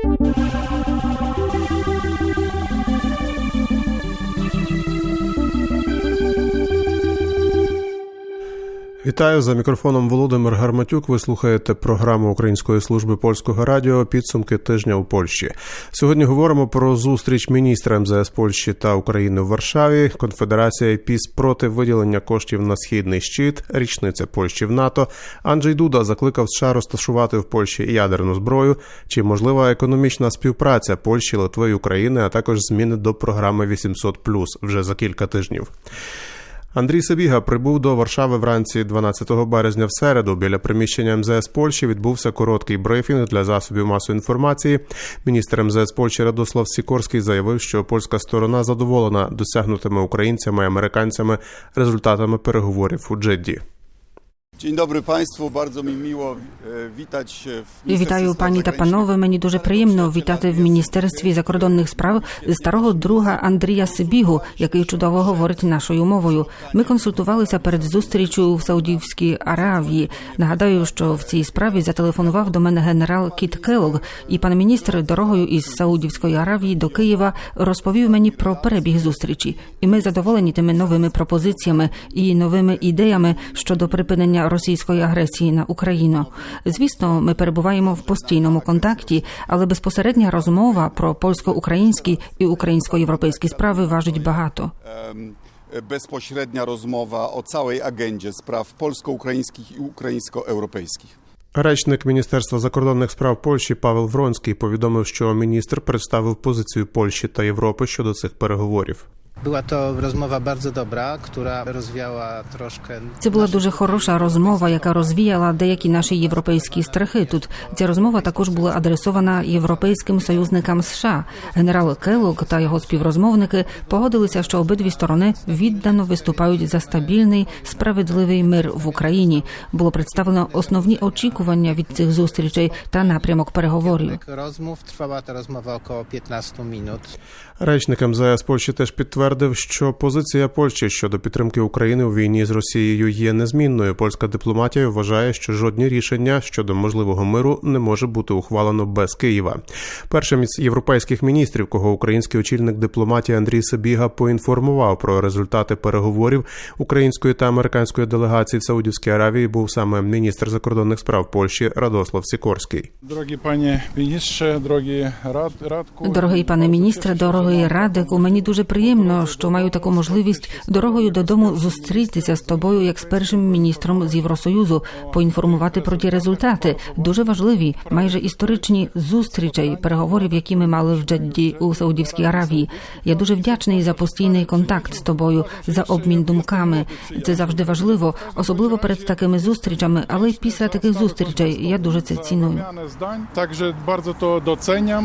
Thank you. Вітаю за мікрофоном Володимир Гарматюк. Ви слухаєте програму Української служби польського радіо Підсумки тижня у Польщі. Сьогодні говоримо про зустріч міністра МЗС Польщі та України в Варшаві. Конфедерація ПІС проти виділення коштів на східний щит, річниця Польщі в НАТО. Анджей Дуда закликав США розташувати в Польщі ядерну зброю. Чи можлива економічна співпраця Польщі, Литви і України, а також зміни до програми 800+, вже за кілька тижнів. Андрій Сабіга прибув до Варшави вранці 12 березня в середу. Біля приміщення МЗС Польщі відбувся короткий брифінг для засобів масової інформації. Міністр МЗС Польщі Радослав Сікорський заявив, що польська сторона задоволена досягнутими українцями і американцями результатами переговорів у Джедді. Dzień dobry Państwu, bardzo mi miło e, witać w Вітаю пані та панове. Мені дуже приємно вітати в міністерстві закордонних справ старого друга Андрія Сибігу, який чудово говорить нашою мовою. Ми консультувалися перед зустрічю в Саудівській Аравії. Нагадаю, що в цій справі зателефонував до мене генерал Кіт Келог, і пан міністр дорогою із Саудівської Аравії до Києва розповів мені про перебіг зустрічі. І ми задоволені тими новими пропозиціями і новими ідеями щодо припинення російської агресії на Україну. Звісно, ми перебуваємо в постійному контакті, але безпосередня розмова про польсько-українські і українсько-європейські справи важить багато. Em, Bezpośrednia rozmowa o całej agendzie spraw polsko-ukraińskich i ukraińsko-europejskich. Речник Міністерства закордонних справ Польщі Павел Вронський повідомив, що міністр представив позицію Польщі та Європи щодо цих переговорів. Była to rozmowa bardzo dobra, która rozwiała troszkę. Це була дуже хороша розмова, яка розвіяла деякі наші європейські страхи. Тут ця розмова також була адресована європейським союзникам США. Генерал Келлог та його співрозмовники погодилися, що обидві сторони віддано виступають за стабільний, справедливий мир в Україні. Було представлено основні очікування від цих зустрічей та напрямок переговорів. Rozmów trwała ta rozmowa około 15 minut. Речник МЗС Польщі теж підтвердив, що позиція Польщі щодо підтримки України у війні з Росією є незмінною. Польська дипломатія вважає, що жодні рішення щодо можливого миру не може бути ухвалено без Києва. Першим із європейських міністрів, кого український очільник дипломатії Андрій Сабіга поінформував про результати переговорів української та американської делегації в Саудівській Аравії, був саме міністр закордонних справ Польщі Радослав Сікорський. Drogi panie ministrze, drogi rad, radku. Дорогий пане міністре, дорогий радику, мені дуже приємно, що маю таку можливість дорогою додому зустрітися з тобою як з першим міністром з Євросоюзу, поінформувати про ті результати. Дуже важливі, майже історичні зустрічей, переговорів, які ми мали в Джедді у Саудівській Аравії. Я дуже вдячний за постійний контакт з тобою, за обмін думками. Це завжди важливо, особливо перед такими зустрічами, але й після таких зустрічей я дуже це ціную. Także bardzo to doceniam.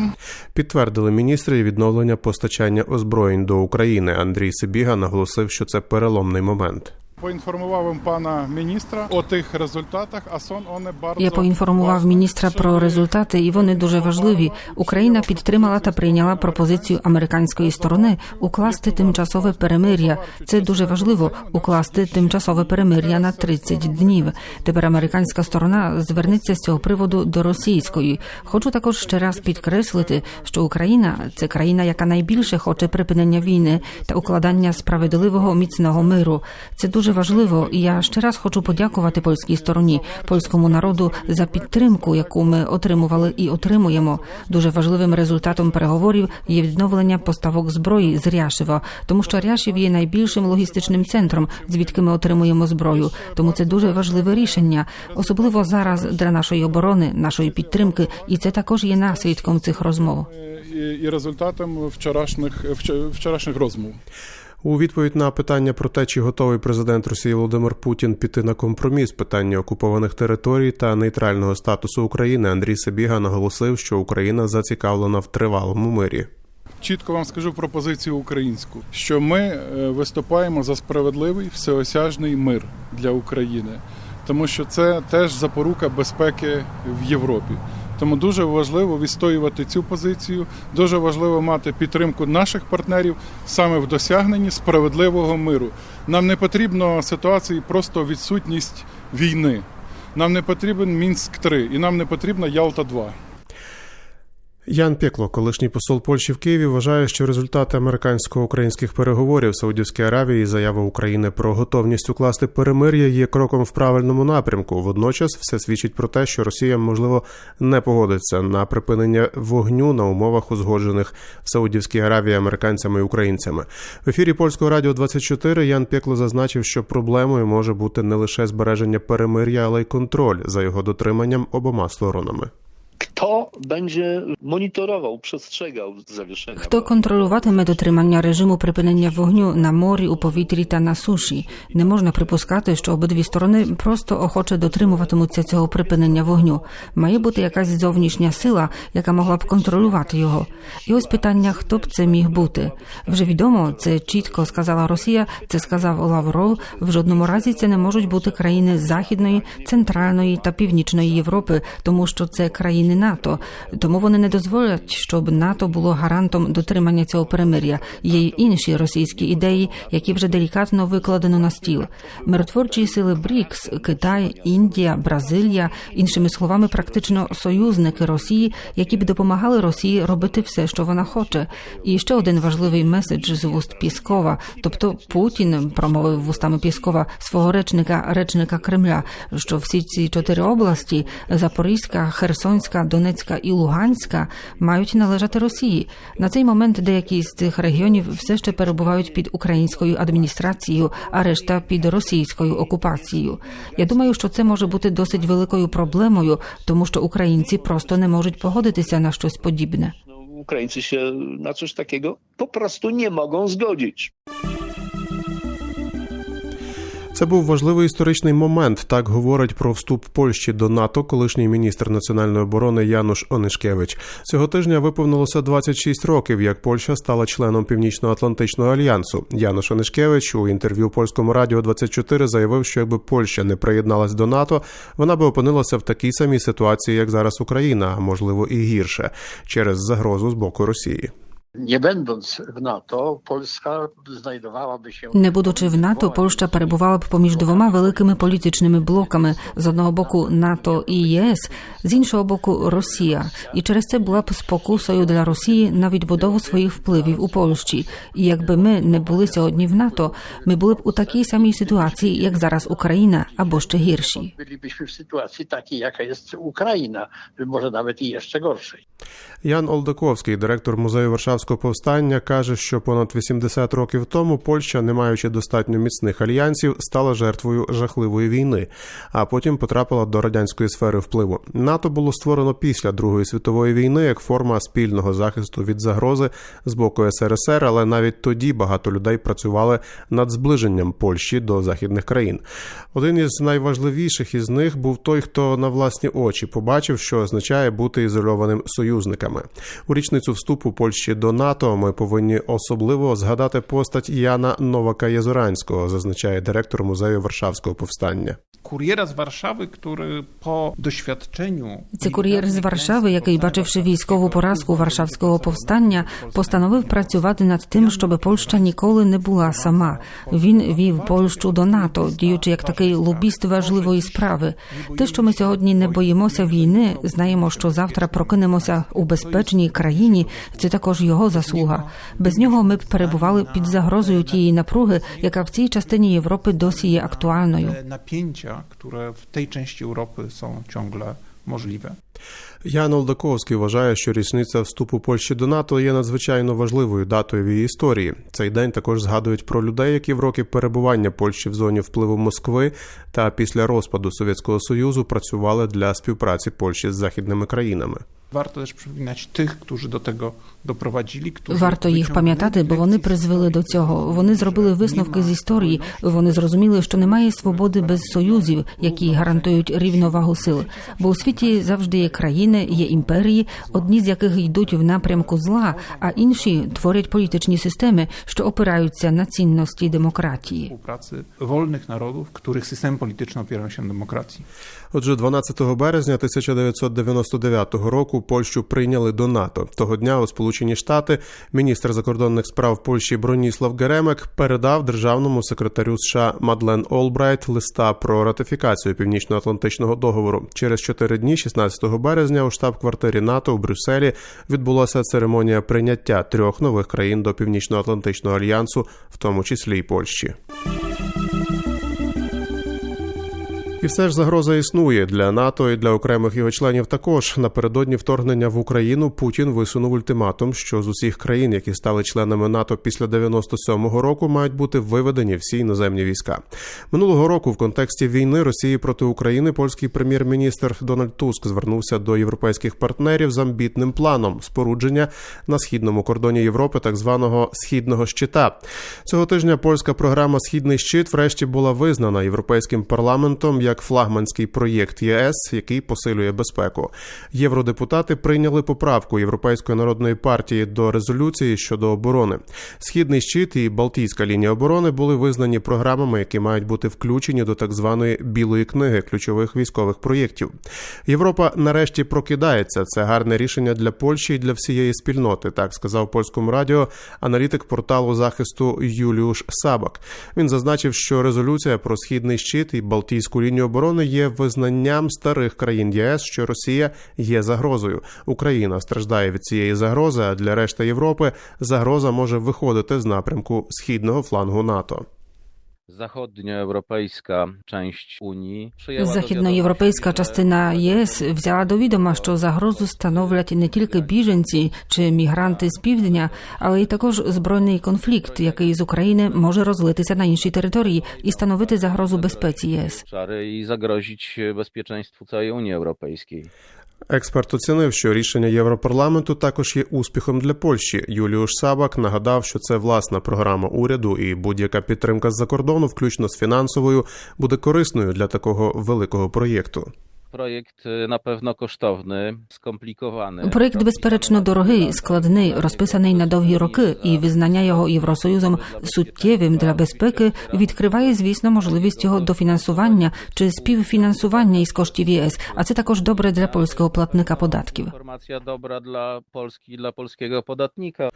Підтвердили міністри відновлення постачання озброєнь до України. Андрій Сибіга наголосив, що це переломний момент. Poinformowałem pana ministra o tych rezultatach, a są one bardzo Я поінформував міністра про результати, і вони дуже важливі. Україна підтримала та прийняла пропозицію американської сторони укласти тимчасове перемир'я. Це дуже важливо укласти тимчасове перемир'я на 30 днів. Тепер американська сторона звернеться з цього приводу до російської. Хочу також ще раз підкреслити, що Україна це країна, яка найбільше хоче припинення війни та укладання справедливого міцного миру. Це дуже важливо, і я ще раз хочу подякувати польській стороні, польському народу за підтримку, яку ми отримували і отримуємо. Дуже важливим результатом переговорів є відновлення поставок зброї з Ряшева, тому що Ряшів є найбільшим логістичним центром, звідки ми отримуємо зброю. Тому це дуже важливе рішення, особливо зараз для нашої оборони, нашої підтримки, і це також є наслідком цих розмов. I rezultatem wczorajszych, wczor- wczorajszych rozmów. У відповідь на питання про те, чи готовий президент Росії Володимир Путін піти на компроміс питання окупованих територій та нейтрального статусу України, Андрій Сабіга наголосив, що Україна зацікавлена в тривалому мирі. Чітко вам скажу пропозицію українську, що ми е, виступаємо за справедливий всеосяжний мир для України, тому що це теж запорука безпеки в Європі. Тому дуже важливо відстоювати цю позицію. Дуже важливо мати підтримку наших партнерів саме в досягненні справедливого миру. Нам не потрібно ситуації просто відсутність війни. Нам не потрібен Мінськ 3 і нам не потрібна Ялта 2 Ян Пєкло, колишній посол Польщі в Києві, вважає, що результати американсько-українських переговорів Саудівській Аравії і заява України про готовність укласти перемир'я є кроком в правильному напрямку. Водночас все свідчить про те, що Росія можливо не погодиться на припинення вогню на умовах узгоджених в Саудівській Аравії американцями і українцями. В ефірі польського радіо 24 Ян Пєкло зазначив, що проблемою може бути не лише збереження перемир'я, але й контроль за його дотриманням обома сторонами. Kto będzie monitorował, przestrzegał zawieszenia? Хто контролюватиме дотримання режиму припинення вогню на морі, у повітрі та на суші? Не можна припускати, що обидві сторони просто охоче дотримуватимуться цього припинення вогню. Має бути якась зовнішня сила, яка могла б контролювати його. І ось питання, хто б це міг бути. Вже відомо, це чітко сказала Росія, це сказав Лавров. В жодному разі це не можуть бути країни Західної, Центральної та Північної Європи, тому що це країни НАТО. Тому вони не дозволять, щоб НАТО було гарантом дотримання цього перемир'я. Є й інші російські ідеї, які вже делікатно викладено на стіл. Миротворчі сили БРІКС, Китай, Індія, Бразилія, іншими словами, практично союзники Росії, які б допомагали Росії робити все, що вона хоче. І ще один важливий меседж з вуст Піскова, тобто Путін промовив вустами Піскова свого речника, речника Кремля, що всі ці чотири області Запорізька, Херсонська, Донецька і Луганська мають належати Росії. На цей момент деякі з цих регіонів все ще перебувають під українською адміністрацією, а решта під російською окупацією. Я думаю, що це може бути досить великою проблемою, тому що українці просто не можуть погодитися на щось подібне. Się na coś takiego po prostu nie mogą zgodzić. Це був важливий історичний момент. Так говорить про вступ Польщі до НАТО, колишній міністр національної оборони Януш Онишкевич. Цього тижня виповнилося 26 років, як Польща стала членом Північно-Атлантичного альянсу. Януш Онишкевич у інтерв'ю польському радіо 24 заявив, що якби Польща не приєдналась до НАТО, вона би опинилася в такій самій ситуації, як зараз Україна, а можливо і гірше, через загрозу з боку Росії. Nie będąc w NATO, Polska znajdowałaby się. Не будучи в НАТО, Польща перебувала б поміж двома великими політичними блоками: з одного боку НАТО і ЄС, з іншого боку Росія. І через це була б спокусою для Росії на відбудову своїх впливів у Польщі. І якби ми не були сьогодні в НАТО, ми були б у такій самій ситуації, як зараз Україна, або ще гірші. Bylibyśmy w sytuacji takiej, jaka jest Ukraina, może nawet i jeszcze gorszej. Ян Олдаковський, директор музею Варшавського повстання, каже, що понад 80 років тому Польща, не маючи достатньо міцних альянсів, стала жертвою жахливої війни, а потім потрапила до радянської сфери впливу. НАТО було створено після Другої світової війни як форма спільного захисту від загрози з боку СРСР, але навіть тоді багато людей працювали над зближенням Польщі до західних країн. Один із найважливіших із них був той, хто на власні очі побачив, що означає бути ізольованим союзниками. У річницю вступу Польщі до НАТО ми повинні особливо згадати постать Яна Новака Єзуранського, зазначає директор музею Варшавського повстання. Kuriera z Warszawy, który po doświadczeniu. Це кур'єр з Варшави, який, бачивши військову поразку Варшавського повстання, постановив працювати над тим, щоб Польща ніколи не була сама. Він вів Польщу до НАТО, діючи як такий лобіст важливої справи. Те, що ми сьогодні не боїмося війни, знаємо, що завтра прокинемося у безпечній країні. Це також його заслуга. Без нього ми б перебували під загрозою тієї напруги, яка в цій частині Європи досі є актуальною. Które w tej części Europy są ciągle możliwe. Ян Олдаковський вважає, що річниця вступу Польщі до НАТО є надзвичайно важливою датою в її історії. Цей день також згадують про людей, які в роки перебування Польщі в зоні впливу Москви та після розпаду Совєтського Союзу працювали для співпраці Польщі з західними країнами. Warto też przypominać tych, którzy do tego doprowadzili, którzy Варто їх пам'ятати, бо вони призвели до цього. Вони зробили висновки з історії. Вони зрозуміли, що немає свободи без союзів, які гарантують рівновагу сил. Бо у світі завжди є країни, є імперії, одні з яких йдуть в напрямку зла, а інші творять політичні системи, що опираються на цінності демократії. współpracy wolnych narodów, których systemy polityczne opierają się na demokracji. Отже, 12 березня 1999 року Польщу прийняли до НАТО. Того дня у Сполучені Штати міністр закордонних справ Польщі Броніслав Геремек передав державному секретарю США Мадлен Олбрайт листа про ратифікацію Північно-Атлантичного договору. Через чотири дні, 16 березня, у штаб-квартирі НАТО у Брюсселі відбулася церемонія прийняття трьох нових країн до Північно-Атлантичного альянсу, в тому числі й Польщі. І все ж загроза існує для НАТО і для окремих його членів. Також напередодні вторгнення в Україну Путін висунув ультиматум, що з усіх країн, які стали членами НАТО після 97-го року, мають бути виведені всі іноземні війська. Минулого року, в контексті війни Росії проти України, польський прем'єр-міністр Дональд Туск звернувся до європейських партнерів з амбітним планом спорудження на східному кордоні Європи так званого східного щита. Цього тижня польська програма Східний щит врешті була визнана європейським парламентом як флагманський проєкт ЄС, який посилює безпеку. Євродепутати прийняли поправку Європейської народної партії до резолюції щодо оборони. Східний щит і Балтійська лінія оборони були визнані програмами, які мають бути включені до так званої білої книги ключових військових проєктів. Європа нарешті прокидається. Це гарне рішення для Польщі і для всієї спільноти. Так сказав польському радіо аналітик порталу захисту Юліуш Сабак. Він зазначив, що резолюція про східний щит і Балтійську лінію оборони є визнанням старих країн ЄС, що Росія є загрозою. Україна страждає від цієї загрози. А для решти Європи загроза може виходити з напрямку східного флангу НАТО. Zachodnioeuropejska część Unii przyjęła do Західноєвропейська wiadomości, że частина ЄС взяла до відома, що загрозу становлять не тільки біженці чи мігранти з півдня, але й також збройний конфлікт, який з України може розлитися на інші території і становити загрозу безпеці ЄС. obszary i zagrozić bezpieczeństwu całej Unii Europejskiej. Експерт оцінив, що рішення Європарламенту також є успіхом для Польщі. Юліуш Сабак нагадав, що це власна програма уряду, і будь-яка підтримка з-за кордону, включно з фінансовою, буде корисною для такого великого проєкту. Projekt y, na pewno kosztowny, skomplikowany. Проєкт, безперечно, дорогий, складний, розписаний на довгі роки, і визнання його Євросоюзом суттєвим для безпеки відкриває, звісно, можливість його дофінансування чи співфінансування із коштів ЄС. А це також добре для польського платника податків. Informacja dobra dla Polski, dla polskiego podatnika.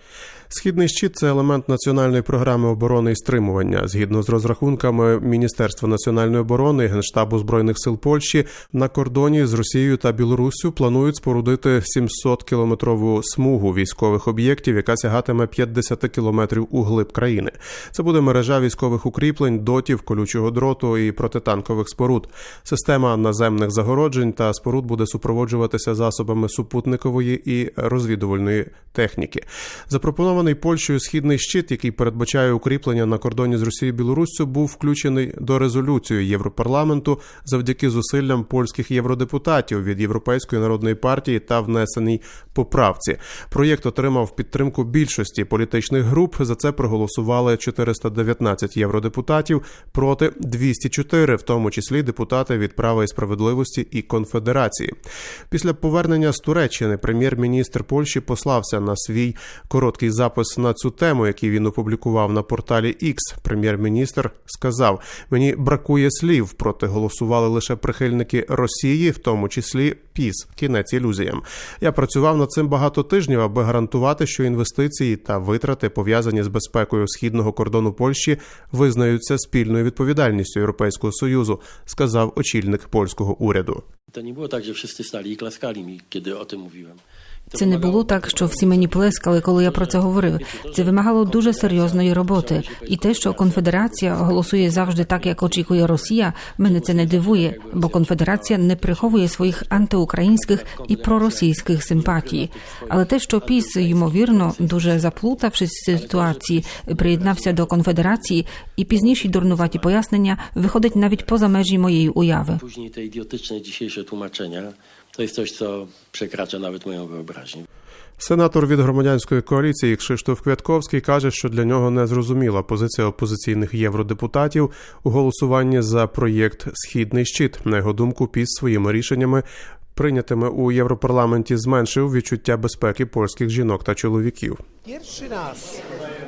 Східний щит це елемент національної програми оборони і стримування. Згідно з розрахунками Міністерства національної оборони Генштабу збройних сил Польщі на кордоні з Росією та Білоруссю планують спорудити 700 кілометрову смугу військових об'єктів, яка сягатиме 50 кілометрів у глиб країни. Це буде мережа військових укріплень, дотів, колючого дроту і протитанкових споруд. Система наземних загороджень та споруд буде супроводжуватися засобами супутникової і розвідувальної техніки. Запропонований Польщею східний щит, який передбачає укріплення на кордоні з Росією і Білоруссю, був включений до резолюції Європарламенту завдяки зусиллям польських євродепутатів від Європейської народної партії та внесеній поправці. Проєкт отримав підтримку більшості політичних груп. За це проголосували 419 євродепутатів проти 204, в тому числі депутати від права і справедливості і конфедерації. Після повернення з Туреччини прем'єр-міністр Польщі послався на свій короткий запис на цю тему, який він опублікував на порталі X. Прем'єр-міністр сказав: мені бракує слів, проти голосували лише прихильники Росії, в тому числі ПІС. Кінець ілюзіям. Я працював над цим багато тижнів, аби гарантувати, що інвестиції та витрати пов'язані з безпекою східного кордону Польщі визнаються спільною відповідальністю Європейського союзу, сказав очільник польського уряду. Та не було так, що всі стали і klaskali коли о тим mówiłem. Це не було так, що всі мені плескали, коли я про це говорив. Це вимагало дуже серйозної роботи. І те, що конфедерація голосує завжди так, як очікує Росія, мене це не дивує, бо конфедерація не приховує своїх антиукраїнських і проросійських симпатій. Але те, що піс ймовірно, дуже заплутавшись в ситуації, приєднався до конфедерації, і пізніші дурнуваті пояснення виходить навіть поза межі моєї уяви. Później te idiotyczne dzisiejsze tłumaczenia to jest coś, co przekracza nawet moją wyobraźnię. Сенатор від громадянської коаліції Кшиштоф Квятковський каже, що для нього не зрозуміла позиція опозиційних євродепутатів у голосуванні за проєкт Східний щит. На його думку, піс своїми рішеннями. Прийнятими у Європарламенті зменшив відчуття безпеки польських жінок та чоловіків. Pierwszy raz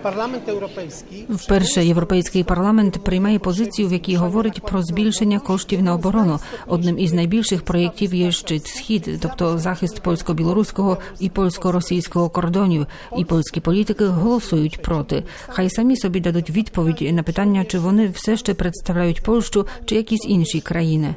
Parlament Europejski Вперше європейський парламент приймає позицію, в якій говорить про збільшення коштів на оборону. Одним із найбільших проєктів є щит схід, тобто захист польсько-білоруського і польсько-російського кордонів. І польські політики голосують проти. Хай самі собі дадуть відповідь на питання, чи вони все ще представляють Польщу чи якісь інші країни.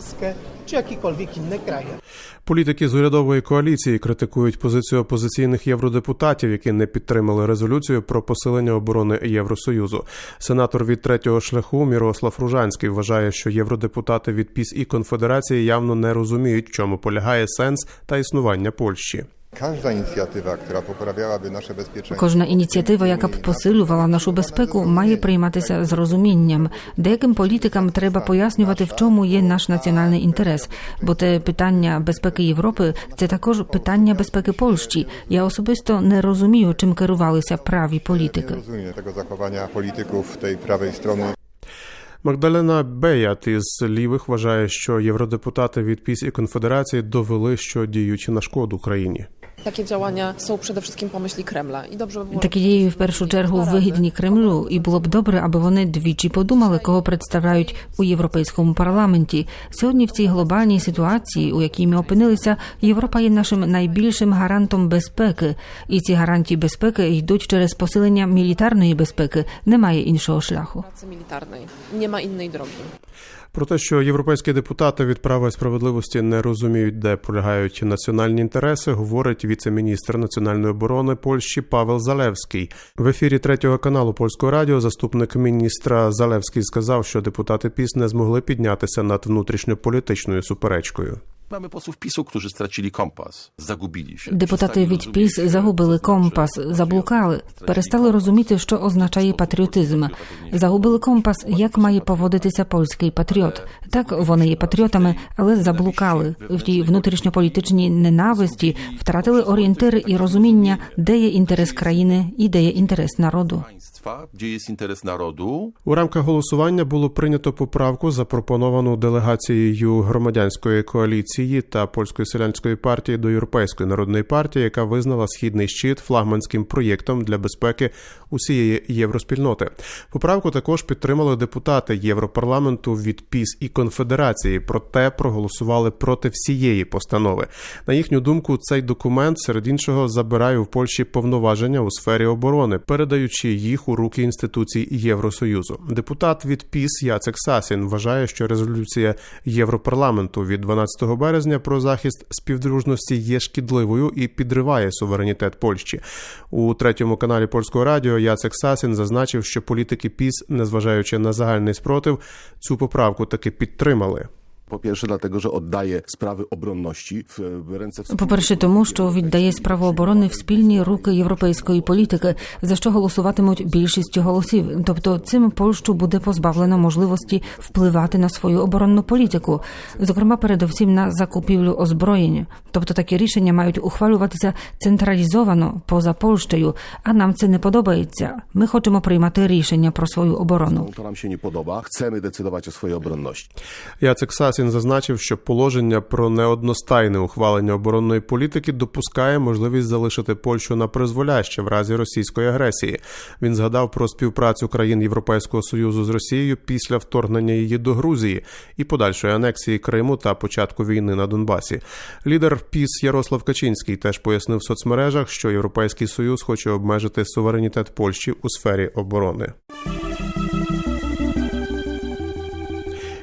Polskę czy jakiekolwiek inne kraje. Політики з урядової коаліції критикують позицію опозиційних євродепутатів, які не підтримали резолюцію про посилення оборони Євросоюзу. Сенатор від третього шляху Мірослав Ружанський вважає, що євродепутати від ПІС і конфедерації явно не розуміють, в чому полягає сенс та існування Польщі. Każda inicjatywa, która poprawiałaby nasze bezpieczeństwo. Кожна ініціатива, яка б посилювала нашу безпеку, має прийматися з розумінням. Деяким політикам треба пояснювати, в чому є наш національний інтерес. Бо те питання безпеки Європи це також питання безпеки Польщі. Я особисто не розумію, чим керувалися праві Nie політики. rozumiem tego zachowania polityków tej prawej strony. Магдалена Беят із лівих вважає, що євродепутати від ПІС і конфедерації довели, що діють на шкоду Україні. Takie działania są przede wszystkim pomyśli Kremla i dobrze. Такі дії в першу чергу вигідні Кремлю, і було б добре, аби вони двічі подумали, кого представляють у європейському парламенті. Сьогодні в цій глобальній ситуації, у якій ми опинилися, Європа є нашим найбільшим гарантом безпеки, і ці гарантії безпеки йдуть через посилення мілітарної безпеки. Немає іншого шляху. ma innej drogi. Про те, що європейські депутати від права справедливості не розуміють, де полягають національні інтереси, говорить віце-міністр національної оборони Польщі Павел Залевський. В ефірі третього каналу польського радіо заступник міністра Залевський сказав, що депутати ПІС не змогли піднятися над внутрішньополітичною суперечкою. Mamy posłów PiSu, którzy stracili kompas, zagubili się. Депутати від ПІС загубили компас, заблукали, перестали розуміти, що означає патріотизм. Загубили компас, як має поводитися польський патріот. Так вони є патріотами, але заблукали в тій внутрішньополітичній ненависті, втратили орієнтири і розуміння, де є інтерес країни і де є інтерес народу. Państwa, gdzie jest interes У рамках голосування було прийнято поправку, запропоновану делегацією громадянської коаліції та польської селянської партії до Європейської народної партії, яка визнала східний щит флагманським проєктом для безпеки усієї євроспільноти. Поправку також підтримали депутати Європарламенту від ПІС і конфедерації, проте проголосували проти всієї постанови. На їхню думку, цей документ серед іншого забирає в Польщі повноваження у сфері оборони, передаючи їх у руки інституцій Євросоюзу. Депутат від ПІС Яцек Сасін вважає, що резолюція Європарламенту від 12 березня про захист співдружності є шкідливою і підриває суверенітет Польщі. У третьому каналі польського радіо Яцек Сасін зазначив, що політики ПІС, незважаючи на загальний спротив, цю поправку таки підтримали. Po pierwsze dlatego, że oddaje sprawy obronności w ręce wspólnot По-перше, тому що віддає справу оборони в спільні руки європейської політики, за що голосуватимуть більшістю голосів. Тобто цим Польщу буде позбавлено можливості впливати на свою оборонну політику, зокрема, передовсім на закупівлю озброєнь. Тобто такі рішення мають ухвалюватися централізовано поза Польщею. А нам це не подобається. Ми хочемо приймати рішення про свою оборону. To nam się nie podoba. Chcemy decydować o swojej obronności. Яцек Сасін зазначив, що положення про неодностайне ухвалення оборонної політики допускає можливість залишити Польщу на призволяще в разі російської агресії. Він згадав про співпрацю країн Європейського союзу з Росією після вторгнення її до Грузії і подальшої анексії Криму та початку війни на Донбасі. Лідер ПІС Ярослав Качинський теж пояснив в соцмережах, що Європейський союз хоче обмежити суверенітет Польщі у сфері оборони.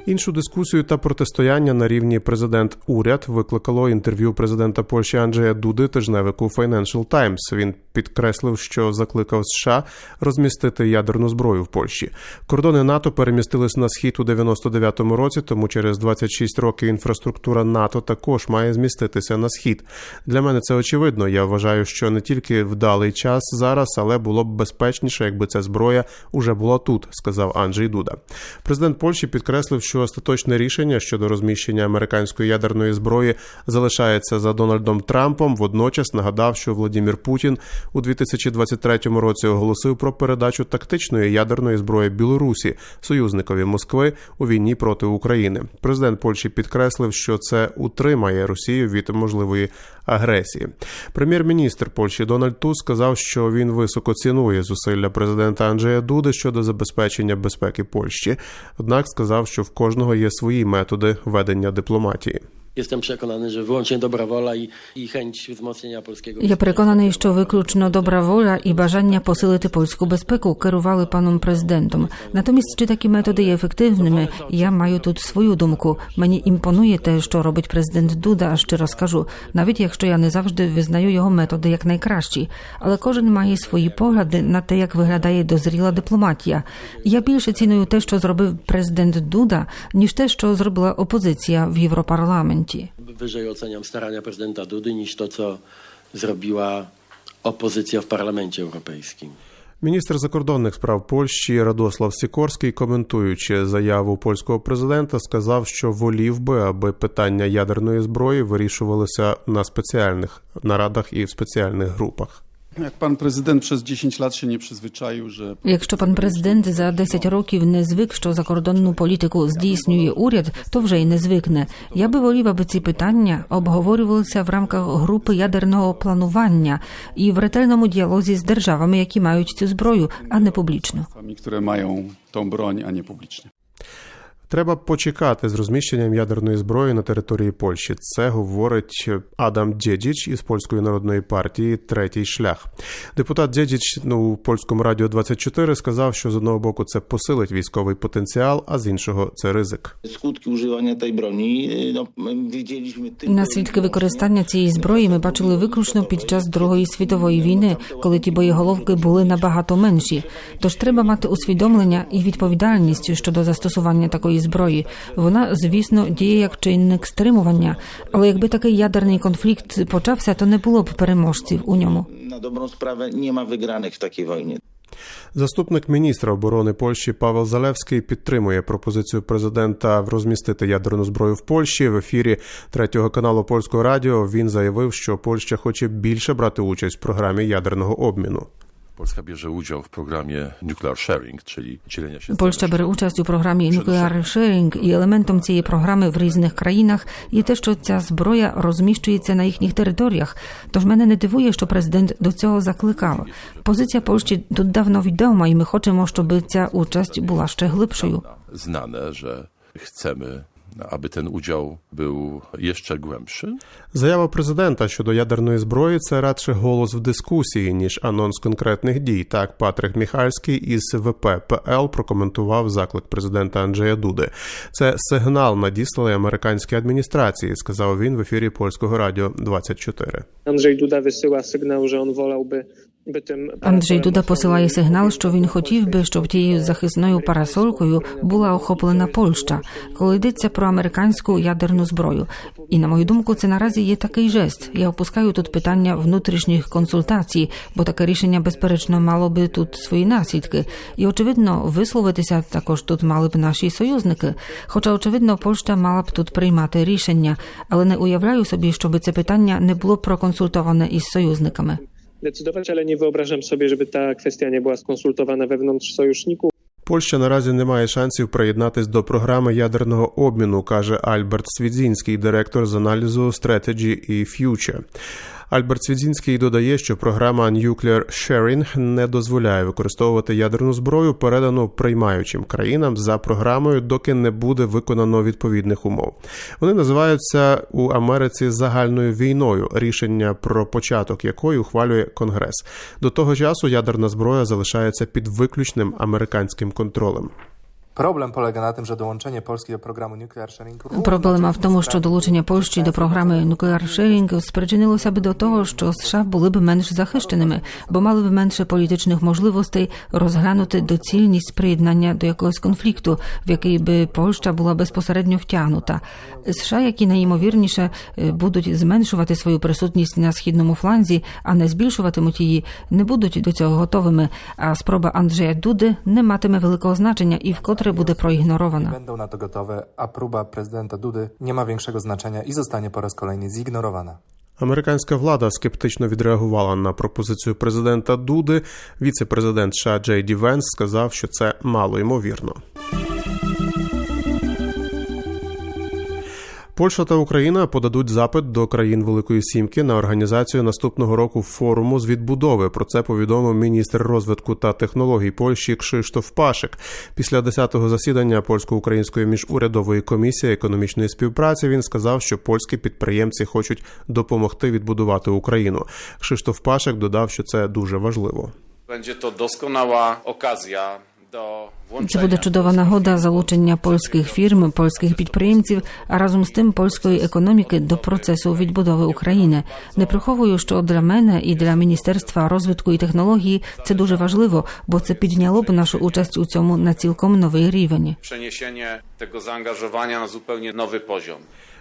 Іншу дискусію та протистояння на рівні президент-уряд викликало інтерв'ю президента Польщі Анджея Дуди тижневику Financial Times. Він підкреслив, що закликав США розмістити ядерну зброю в Польщі. Кордони НАТО перемістились на схід у 99-му році, тому через 26 років інфраструктура НАТО також має зміститися на схід. Для мене це очевидно. Я вважаю, що не тільки вдалий час зараз, але було б безпечніше, якби ця зброя уже була тут, сказав Анджей Дуда. Президент Польщі підкреслив, що що остаточне рішення щодо розміщення американської ядерної зброї залишається за Дональдом Трампом. Водночас нагадав, що Владімір Путін у 2023 році оголосив про передачу тактичної ядерної зброї Білорусі союзникові Москви у війні проти України. Президент Польщі підкреслив, що це утримає Росію від можливої агресії. Прем'єр-міністр Польщі Дональд Туск сказав, що він високо цінує зусилля президента Анджея Дуди щодо забезпечення безпеки Польщі. Однак сказав, що в кожного є свої методи ведення дипломатії. Jestem przekonany, że wyłącznie dobra wola i, i chęć wzmocnienia polskiego. Я переконаний, що виключно добра воля і бажання посилити польську безпеку керували паном президентом. Натомість, чи такі методи є ефективними, я маю тут свою думку. Мені імпонує те, що робить президент Дуда, щиро скажу, навіть якщо я не завжди визнаю його методи як найкращі. Але кожен має свої погляди на те, як виглядає дозріла дипломатія. Я більше ціную те, що зробив президент Дуда, ніж те, що зробила опозиція в Європарламенті. Wyżej oceniam starania prezydenta Dudy niż to, co zrobiła opozycja w Parlamencie Europejskim. Міністр закордонних справ Польщі Радослав Сікорський, коментуючи заяву польського президента, сказав, що волів би, аби питання ядерної зброї вирішувалися на спеціальних нарадах і в спеціальних групах. Jak pan prezydent przez 10 lat się nie przyzwyczaił, że Якщо пан президент за 10 років не звик, що закордонну політику здійснює уряд, то вже й не звикне. Я би волів, аби ці питання обговорювалися в рамках групи ядерного планування і в ретельному діалозі з державами, які мають цю зброю, а не публічно. państwami, które mają tą broń, a nie publicznie. Треба почекати з розміщенням ядерної зброї на території Польщі. Це говорить Адам Дєдіч із польської народної партії Третій шлях. Депутат Дєдіч ну, у польському радіо 24 сказав, що з одного боку це посилить військовий потенціал, а з іншого це ризик. Skutki używania tej broni no, my widzieliśmy. Наслідки використання цієї зброї ми бачили виключно під час Другої світової війни, коли ті боєголовки були набагато менші. Тож треба мати усвідомлення і відповідальність щодо застосування такої зброї. Вона, звісно, діє як чинник стримування. Але якби такий ядерний конфлікт почався, то не було б переможців у ньому. Dobrą sprawę nie ma wygranych w takiej wojnie. Заступник міністра оборони Польщі Павел Залевський підтримує пропозицію президента розмістити ядерну зброю в Польщі. В ефірі третього каналу польського радіо він заявив, що Польща хоче більше брати участь в програмі ядерного обміну. Polska bierze udział w programie Nuclear Sharing, czyli dzielenia się Польща бере участь у програмі Nuclear Sharing, і елементом цієї програми в різних країнах є те, що ця зброя розміщується на їхніх територіях. Тож мене не дивує, що президент до цього закликав. Позиція Польщі тут давно відома, і ми хочемо, щоб ця участь була ще глибшою. znane, że chcemy, aby ten udział był jeszcze głębszy. Заява президента щодо ядерної зброї це радше голос в дискусії, ніж анонс конкретних дій. Так, Патрик Міхальський із ВППЛ прокоментував заклик президента Анджея Дуди. Це сигнал надіслали американській адміністрації, сказав він в ефірі польського радіо 24. Andrzej Duda wysyła sygnał, że on wolałby by tym Анджей Дуда посилає сигнал, що він хотів би, щоб тією захисною парасолькою була охоплена Польща, коли йдеться про американську ядерну зброю. І на мою думку, це наразі є такий жест. Я опускаю тут питання внутрішніх консультацій, бо таке рішення, безперечно, мало би тут свої наслідки. І очевидно, висловитися також тут мали б наші союзники. Хоча, очевидно, Польща мала б тут приймати рішення, але не уявляю собі, щоб це питання не було проконсультоване із союзниками. Decydować, ale nie wyobrażam sobie, żeby ta kwestia nie była skonsultowana wewnątrz sojuszników. Польща наразі не має шансів приєднатись до програми ядерного обміну, каже Альберт Свідзінський, директор з аналізу Strategy і Future. Альберт Свідзінський додає, що програма Nuclear Sharing не дозволяє використовувати ядерну зброю, передану приймаючим країнам за програмою, доки не буде виконано відповідних умов. Вони називаються у Америці загальною війною, рішення про початок якої ухвалює Конгрес. До того часу ядерна зброя залишається під виключним американським контролем. Problem polega na tym, że dołączenie Polski do programu Nuclear Sharing Проблема в тому, що долучення Польщі до програми Nuclear Sharing спричинилося би до того, що США були б менш захищеними, бо мали б менше політичних можливостей розглянути доцільність приєднання до якогось конфлікту, в який би Польща була безпосередньо втягнута. США, які найімовірніше будуть зменшувати свою присутність на східному фланзі, а не збільшуватимуть її, не будуть до цього готовими. А спроба Анджея Дуди не матиме великого значення і вкотре jutro буде проігнорована. Będą na to gotowe, a próba prezydenta Dudy nie ma większego znaczenia i zostanie po raz kolejny zignorowana. Американська влада скептично відреагувала на пропозицію президента Дуди. Віце-президент США Джей Ді Венс сказав, що це мало ймовірно. Польща та Україна подадуть запит до країн Великої Сімки на організацію наступного року форуму з відбудови. Про це повідомив міністр розвитку та технологій Польщі Кшиштоф Пашик. Після 10-го засідання польсько-української міжурядової комісії економічної співпраці він сказав, що польські підприємці хочуть допомогти відбудувати Україну. Кшиштоф Пашик додав, що це дуже важливо. Będzie to doskonała okazja do Це буде чудова нагода залучення польських фірм, польських підприємців, а разом з тим польської економіки до процесу відбудови України. Не приховую, що для мене і для міністерства розвитку і технології це дуже важливо, бо це підняло б нашу участь у цьому на цілком новий рівень. przeniesienie tego zaangażowania na zupełnie nowy poziom.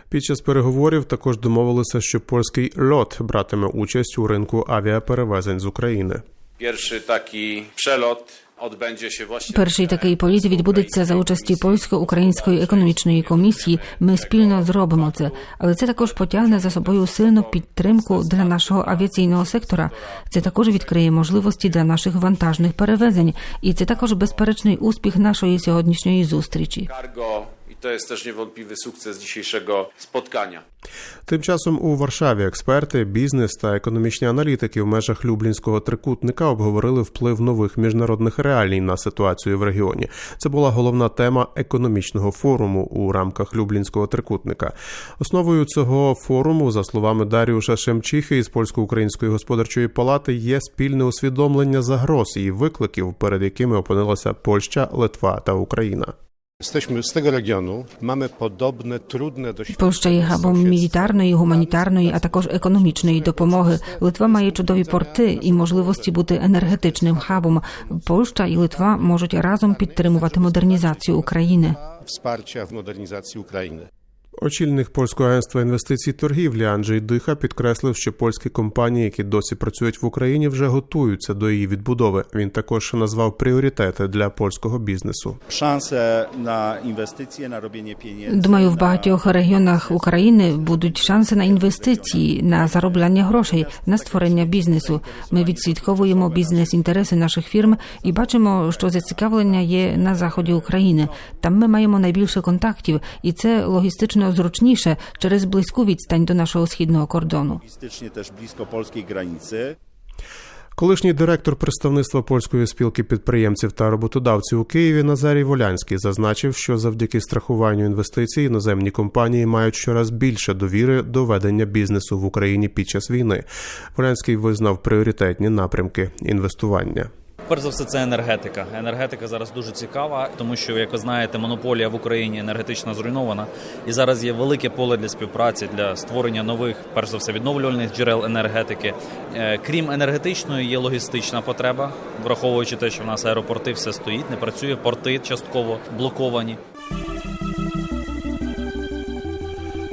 Pід час переговорів також домовилися, що польський льот братиме участь у ринку авіаперевезень з України. Pierwszy taki przelot odbędzie się właśnie Перший такий політ відбудеться за участі польсько-української економічної комісії. Ми спільно зробимо це, але це також потягне за собою сильну підтримку для нашого авіаційного сектора. Це також відкриє можливості для наших вантажних перевезень, і це також безперечний успіх нашої сьогоднішньої зустрічі. I to jest też niewątpliwy sukces dzisiejszego spotkania. Тим часом у Варшаві експерти, бізнес та економічні аналітики в межах Люблінського трикутника обговорили вплив нових міжнародних реалій на ситуацію в регіоні. Це була головна тема економічного форуму у рамках Люблінського трикутника. Основою цього форуму, за словами Даріуша Шемчихи із польсько-української господарчої палати, є спільне усвідомлення загроз і викликів, перед якими опинилася Польща, Литва та Україна. Jesteśmy z tego regionu, mamy podobne, trudne doświadczenia. Є габом мілітарної, гуманітарної, а також економічної допомоги. Литва має чудові порти і можливості бути енергетичним хабом. Польща і Литва можуть разом підтримувати модернізацію України. Wsparcia w modernizacji Ukrainy. Очільник польського агентства інвестицій торгівлі Анджей Диха підкреслив, що польські компанії, які досі працюють в Україні, вже готуються до її відбудови. Він також назвав пріоритети для польського бізнесу. Szanse na inwestycje, na robienie pieniędzy. Думаю, в багатьох регіонах України будуть шанси на інвестиції, на заробляння грошей, на створення бізнесу. Ми відслідковуємо бізнес-інтереси наших фірм і бачимо, що зацікавлення є на заході України. Там ми маємо найбільше контактів, і це логістично зручніше через близьку відстань до нашого східного кордону. Też blisko polskiej granicy. Колишній директор представництва польської спілки підприємців та роботодавців у Києві Назарій Волянський зазначив, що завдяки страхуванню інвестицій іноземні компанії мають щораз більше довіри до ведення бізнесу в Україні під час війни. Волянський визнав пріоритетні напрямки інвестування. Перш за все, це енергетика. Енергетика зараз дуже цікава, тому що, як ви знаєте, монополія в Україні енергетично зруйнована, і зараз є велике поле для співпраці для створення нових, перш за все, відновлювальних джерел енергетики. Е, Крім енергетичної, є логістична потреба, враховуючи те, що в нас аеропорти все стоїть, не працює, порти частково блоковані.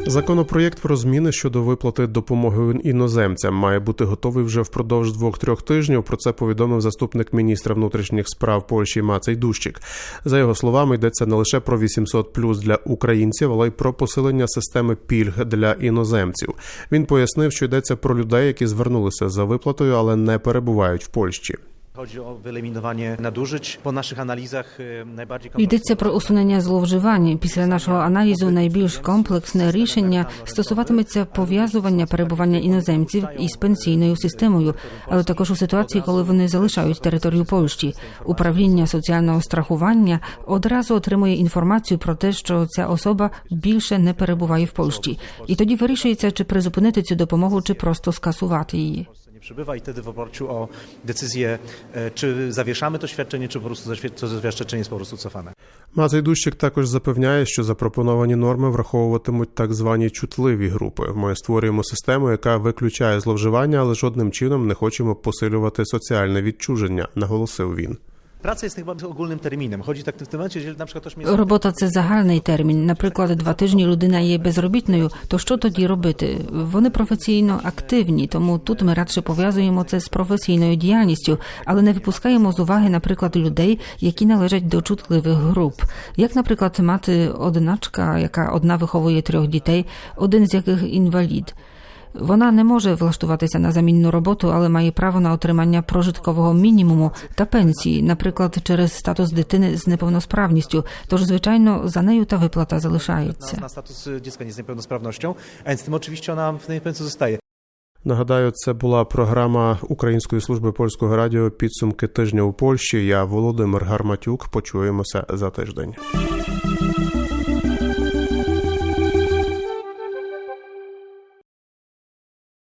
Законопроєкт про зміни щодо виплати допомоги іноземцям має бути готовий вже впродовж двох-трьох тижнів. Про це повідомив заступник міністра внутрішніх справ Польщі Мацей Дущик. За його словами, йдеться не лише про 800 плюс для українців, але й про посилення системи пільг для іноземців. Він пояснив, що йдеться про людей, які звернулися за виплатою, але не перебувають в Польщі. Chodzi o wyeliminowanie nadużyć. Po naszych analizach y, najbardziej Йдеться про усунення зловживань. Після нашого аналізу найбільш комплексне рішення стосуватиметься пов'язування перебування іноземців із пенсійною системою, але також у ситуації, коли вони залишають територію Польщі. Управління соціального страхування одразу отримує інформацію про те, що ця особа більше не перебуває в Польщі, і тоді вирішується, чи призупинити цю допомогу, чи просто скасувати її. Przybywa i wtedy w oparciu o decyzję, e, czy zawieszamy to świadczenie, czy po prostu to zaświadczenie jest po prostu cofane. Мацей Дущик також запевняє, що запропоновані норми враховуватимуть так звані чутливі групи. Ми створюємо систему, яка виключає зловживання, але жодним чином не хочемо посилювати соціальне відчуження, наголосив він. Praca jest chyba ogólnym terminem. Chodzi tak w tym momencie, że na przykład ktoś mnie Робота це загальний термін. Наприклад, два тижні людина є безробітною. То що тоді робити? Вони професійно активні, тому тут ми радше пов'язуємо це з професійною діяльністю, але не випускаємо з уваги, наприклад, людей, які належать до чутливих груп. Як, наприклад, мати одиначка, яка одна виховує трьох дітей, один з яких інвалід. Вона не може влаштуватися на замінну роботу, але має право на отримання прожиткового мінімуму та пенсії, наприклад, через статус дитини з неповносправністю. Тож, звичайно, за нею та виплата залишається. na status dziecka nie z niepełnosprawnością, a więc tym oczywiście ona w tej pensji zostaje. Нагадаю, це була програма Української служби польського радіо Підсумки тижня у Польщі. Я Володимир Гарматюк. Почуємося за тиждень.